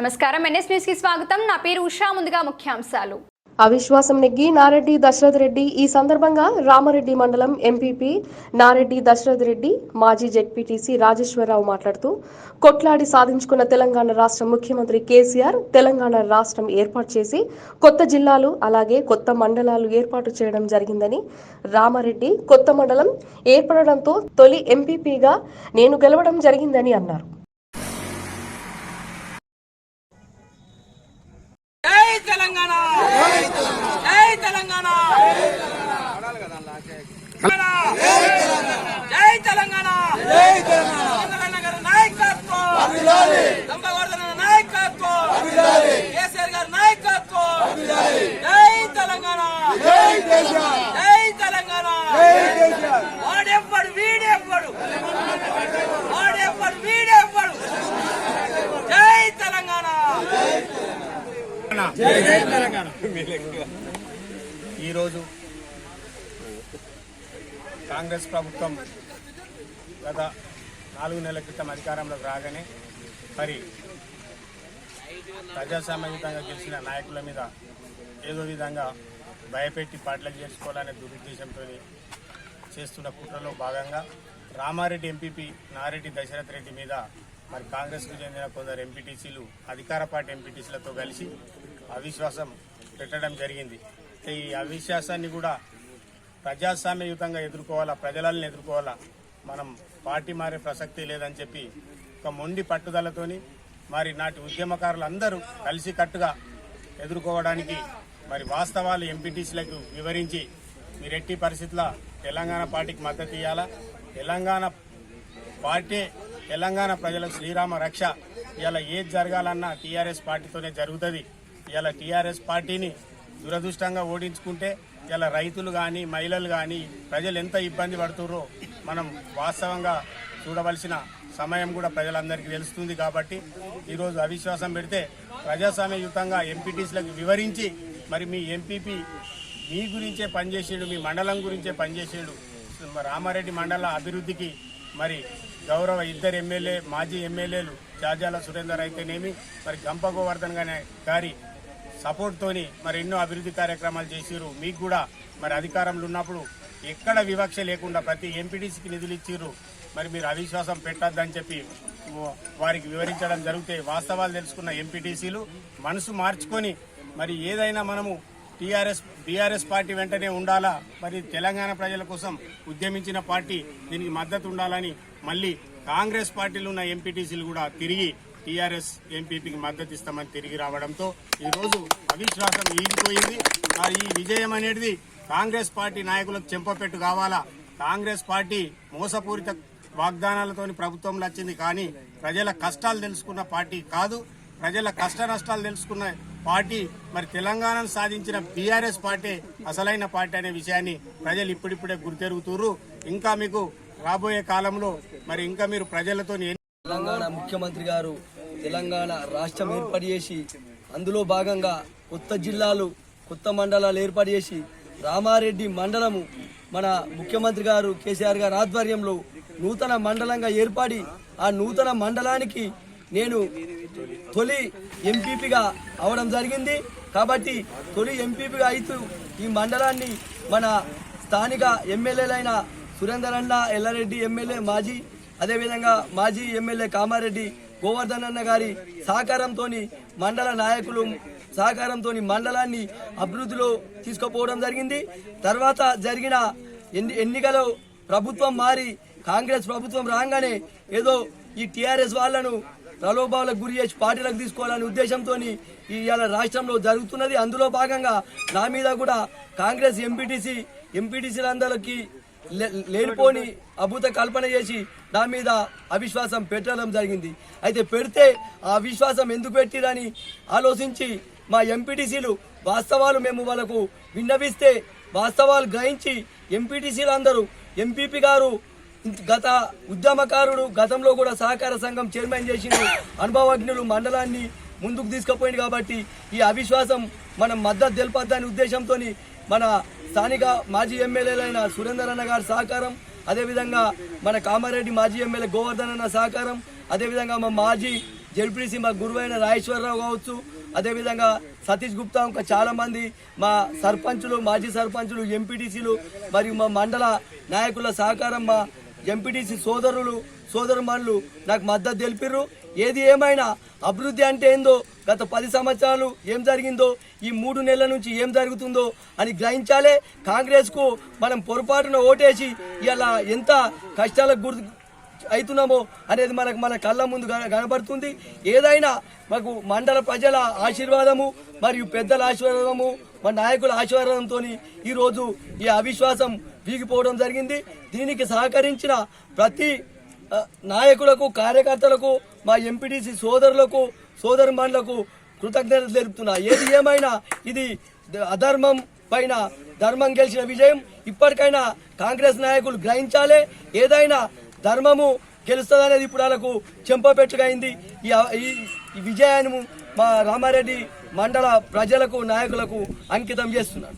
నమస్కారం. ఎన్ఎస్ న్యూస్కి స్వాగతం. నా పేరు ఉషా. ముందుగా ముఖ్యాంశాలు. అవిశ్వాసం నెగ్గి నారెడ్డి దశరథ్ రెడ్డి ఈ సందర్భంగా రామారెడ్డి మండలం ఎంపీపీ నారెడ్డి దశరథ్ రెడ్డి మాజీ జెడ్పీటీసీ రాజేశ్వరరావు మాట్లాడుతూ కొట్లాడి సాధించుకున్న తెలంగాణ రాష్ట్ర ముఖ్యమంత్రి కేసీఆర్ తెలంగాణ రాష్ట్రం ఏర్పాటు చేసి కొత్త జిల్లాలు అలాగే కొత్త మండలాలు ఏర్పాటు చేయడం జరిగిందని రామారెడ్డి కొత్త మండలం ఏర్పడడంతో తొలి ఎంపీపీగా నేను గెలవడం జరిగిందని అన్నారు. తెలంగాణ! జై తెలంగాణ! జై తెలంగాణ! నాయకత్వం దంపవర్ధన నాయకత్వం! కేసీఆర్ గారి నాయకత్వం! జై తెలంగాణ జై తెలంగాణ వాడెవ్వడు వీడెవ్వడు వాడెవ్వడు వీడెవ్వడు జై తెలంగాణ ఈరోజు కాంగ్రెస్ ప్రభుత్వం గత నాలుగు నెలల క్రితం అధికారంలోకి రాగానే మరి ప్రజాస్వామ్యయుతంగా గెలిచిన నాయకుల మీద ఏదో విధంగా భయపెట్టి పాటలకు చేసుకోవాలనే దురుద్దేశంతో చేస్తున్న కుట్రలో భాగంగా రామారెడ్డి ఎంపీపీ నారెడ్డి దశరథ్ రెడ్డి మీద మరి కాంగ్రెస్కు చెందిన కొందరు ఎంపీటీసీలు అధికార పార్టీ ఎంపీటీసీలతో కలిసి అవిశ్వాసం పెట్టడం జరిగింది. ఈ అవిశ్వాసాన్ని కూడా ప్రజాస్వామ్యయుతంగా ఎదుర్కోవాలా ప్రజలను ఎదుర్కోవాలా? మనం పార్టీ మారే ప్రసక్తి లేదని చెప్పి ఒక మొండి పట్టుదలతోని మరి నాటి ఉద్యమకారులు అందరూ కలిసికట్టుగా ఎదుర్కోవడానికి మరి వాస్తవాలు ఎంపీటీసీలకు వివరించి మీరు ఎట్టి పరిస్థితుల్లో తెలంగాణ పార్టీకి మద్దతు ఇవ్వాలా తెలంగాణ పార్టీ తెలంగాణ ప్రజలకు శ్రీరామ రక్ష ఇలా ఏది జరగాలన్నా టీఆర్ఎస్ పార్టీతోనే జరుగుతుంది. ఇలా టీఆర్ఎస్ పార్టీని దురదృష్టంగా ఓడించుకుంటే ఇలా రైతులు కానీ మహిళలు కానీ ప్రజలు ఎంత ఇబ్బంది పడుతుర్రో మనం వాస్తవంగా చూడవలసిన సమయం కూడా ప్రజలందరికీ తెలుస్తుంది కాబట్టి ఈరోజు అవిశ్వాసం పెడితే ప్రజాస్వామ్యయుతంగా ఎంపీటీసీలకు వివరించి మరి మీ ఎంపీపీ మీ గురించే పనిచేసేడు మీ మండలం గురించే పనిచేసేడు రామారెడ్డి మండల అభివృద్ధికి మరి గౌరవ ఇద్దరు ఎమ్మెల్యే మాజీ ఎమ్మెల్యేలు జాజాల సురేందర్ అయితేనేమి మరి గంప గోవర్ధన్ గారి గారి సపోర్ట్తోని మరి ఎన్నో అభివృద్ధి కార్యక్రమాలు చేసిరు మీకు కూడా మరి అధికారంలో ఉన్నప్పుడు ఎక్కడ వివక్ష లేకుండా ప్రతి ఎంపీటీసీకి నిధులు ఇచ్చిర్రు. మరి మీరు అవిశ్వాసం పెట్టద్దని చెప్పి వారికి వివరించడం జరిగితే వాస్తవాలు తెలుసుకున్న ఎంపీటీసీలు మనసు మార్చుకొని మరి ఏదైనా మనము టీఆర్ఎస్ బీఆర్ఎస్ పార్టీ వెంటనే ఉండాలా? మరి తెలంగాణ ప్రజల కోసం ఉద్యమించిన పార్టీ దీనికి మద్దతు ఉండాలని మళ్ళీ కాంగ్రెస్ పార్టీలో ఉన్న ఎంపీటీసీలు కూడా తిరిగి టీఆర్ఎస్ ఎంపీపీకి మద్దతు ఇస్తామని తిరిగి రావడంతో ఈరోజు అవిశ్వాసం ఈగిపోయింది. మరి ఈ విజయం అనేది కాంగ్రెస్ పార్టీ నాయకులకు చెంపపెట్టు కావాలా? కాంగ్రెస్ పార్టీ మోసపూరిత వాగ్దానాలతోని ప్రభుత్వంలో వచ్చింది కానీ ప్రజల కష్టాలు తెలుసుకున్న పార్టీ కాదు. ప్రజల కష్ట నష్టాలు తెలుసుకున్న పార్టీ మరి తెలంగాణను సాధించిన బీఆర్ఎస్ పార్టీ అసలైన పార్టీ అనే విషయాన్ని ప్రజలు ఇప్పుడిప్పుడే గుర్తెరుగుతున్నారు ఇంకా మీకు రాబోయే కాలంలో మరి ఇంకా మీరు ప్రజలతో ముఖ్యమంత్రి గారు తెలంగాణ రాష్ట్రం ఏర్పాటు చేసి అందులో భాగంగా కొత్త జిల్లాలు కొత్త మండలాలు ఏర్పాటు చేసి రామారెడ్డి మండలము మన ముఖ్యమంత్రి గారు కేసీఆర్ గారి ఆధ్వర్యంలో నూతన మండలంగా ఏర్పడి ఆ నూతన మండలానికి నేను తొలి ఎంపీపీగా అవడం జరిగింది. కాబట్టి తొలి ఎంపీపీగా అయితూ ఈ మండలాన్ని మన స్థానిక ఎమ్మెల్యేలైన సురేందర్ అన్న ఎల్లారెడ్డి ఎమ్మెల్యే మాజీ అదేవిధంగా మాజీ ఎమ్మెల్యే కామారెడ్డి గోవర్ధన్ అన్న గారి సహకారంతో మండల నాయకులు సహకారంతో మండలాన్ని అభివృద్ధిలో తీసుకుపోవడం జరిగింది. తర్వాత జరిగిన ఎన్ని ఎన్నికలో ప్రభుత్వం మారి కాంగ్రెస్ ప్రభుత్వం రాగానే ఏదో ఈ టీఆర్ఎస్ వాళ్ళను ప్రలోభాలకు గురి చేసి పార్టీలకు తీసుకోవాలనే ఉద్దేశంతో ఇవాళ రాష్ట్రంలో జరుగుతున్నది. అందులో భాగంగా నా మీద కూడా కాంగ్రెస్ ఎంపీటీసీ ఎంపీటీసీలందరికీ లేనిపోని అభూత కల్పన చేసి నా మీద అవిశ్వాసం పెట్టడం జరిగింది. అయితే పెడితే ఆ అవిశ్వాసం ఎందుకు పెట్టిరని ఆలోచించి మా ఎంపీటీసీలు వాస్తవాలు మేము వాళ్ళకు విన్నవిస్తే వాస్తవాలు గ్రహించి ఎంపీటీసీలు అందరూ ఎంపీపీ గారు గత ఉద్యమకారుడు గతంలో కూడా సహకార సంఘం చైర్మన్ చేసిండు అనుభవజ్ఞులు మండలాన్ని ముందుకు తీసుకుపోయింది కాబట్టి ఈ అవిశ్వాసం మనం మద్దతు తెలపద్దని ఉద్దేశంతో మన స్థానిక మాజీ ఎమ్మెల్యేలైన సురేందర్ అన్న గారి సహకారం అదేవిధంగా మన కామారెడ్డి మాజీ ఎమ్మెల్యే గోవర్ధన్ అన్న సహకారం అదేవిధంగా మా మాజీ జడ్పీసీ మా గురువైన రాజేశ్వరరావు కావచ్చు అదేవిధంగా సతీష్ గుప్తా ఇంకా చాలామంది మా సర్పంచులు మాజీ సర్పంచులు ఎంపీటీసీలు మరియు మా మండల నాయకుల సహకారం మా ఎంపీటీసీ సోదరులు సోదరుమణులు నాకు మద్దతు తెలిపిర్రు. ఏది ఏమైనా అభివృద్ధి అంటే ఏందో గత పది సంవత్సరాలు ఏం జరిగిందో ఈ మూడు నెలల నుంచి ఏం జరుగుతుందో అని గ్రహించాలే. కాంగ్రెస్కు మనం పొరపాటున ఓటేసి ఇలా ఎంత కష్టాలకు గురి అవుతున్నామో అనేది మనకు మన కళ్ళ ముందు కనబడుతుంది. ఏదైనా మాకు మండల ప్రజల ఆశీర్వాదము మరియు పెద్దల ఆశీర్వాదము మన నాయకుల ఆశీర్వాదంతో ఈరోజు ఈ అవిశ్వాసం వీగిపోవడం జరిగింది. దీనికి సహకరించిన ప్రతి నాయకులకు కార్యకర్తలకు మా ఎంపీటీసీ సోదరులకు సోదరుమణులకు కృతజ్ఞతలు తెలుపుతున్నా. ఏది ఏమైనా ఇది అధర్మం పైన ధర్మం గెలిచిన విజయం ఇప్పటికైనా కాంగ్రెస్ నాయకులు గ్రహించాలే. ఏదైనా ధర్మము గెలుస్తుందనేది ఇప్పుడు వాళ్ళకు చెంపపెట్టుకైంది ఈ ఈ- విజయాన్ని మా రామారెడ్డి మండల ప్రజలకు నాయకులకు అంకితం చేస్తున్నారు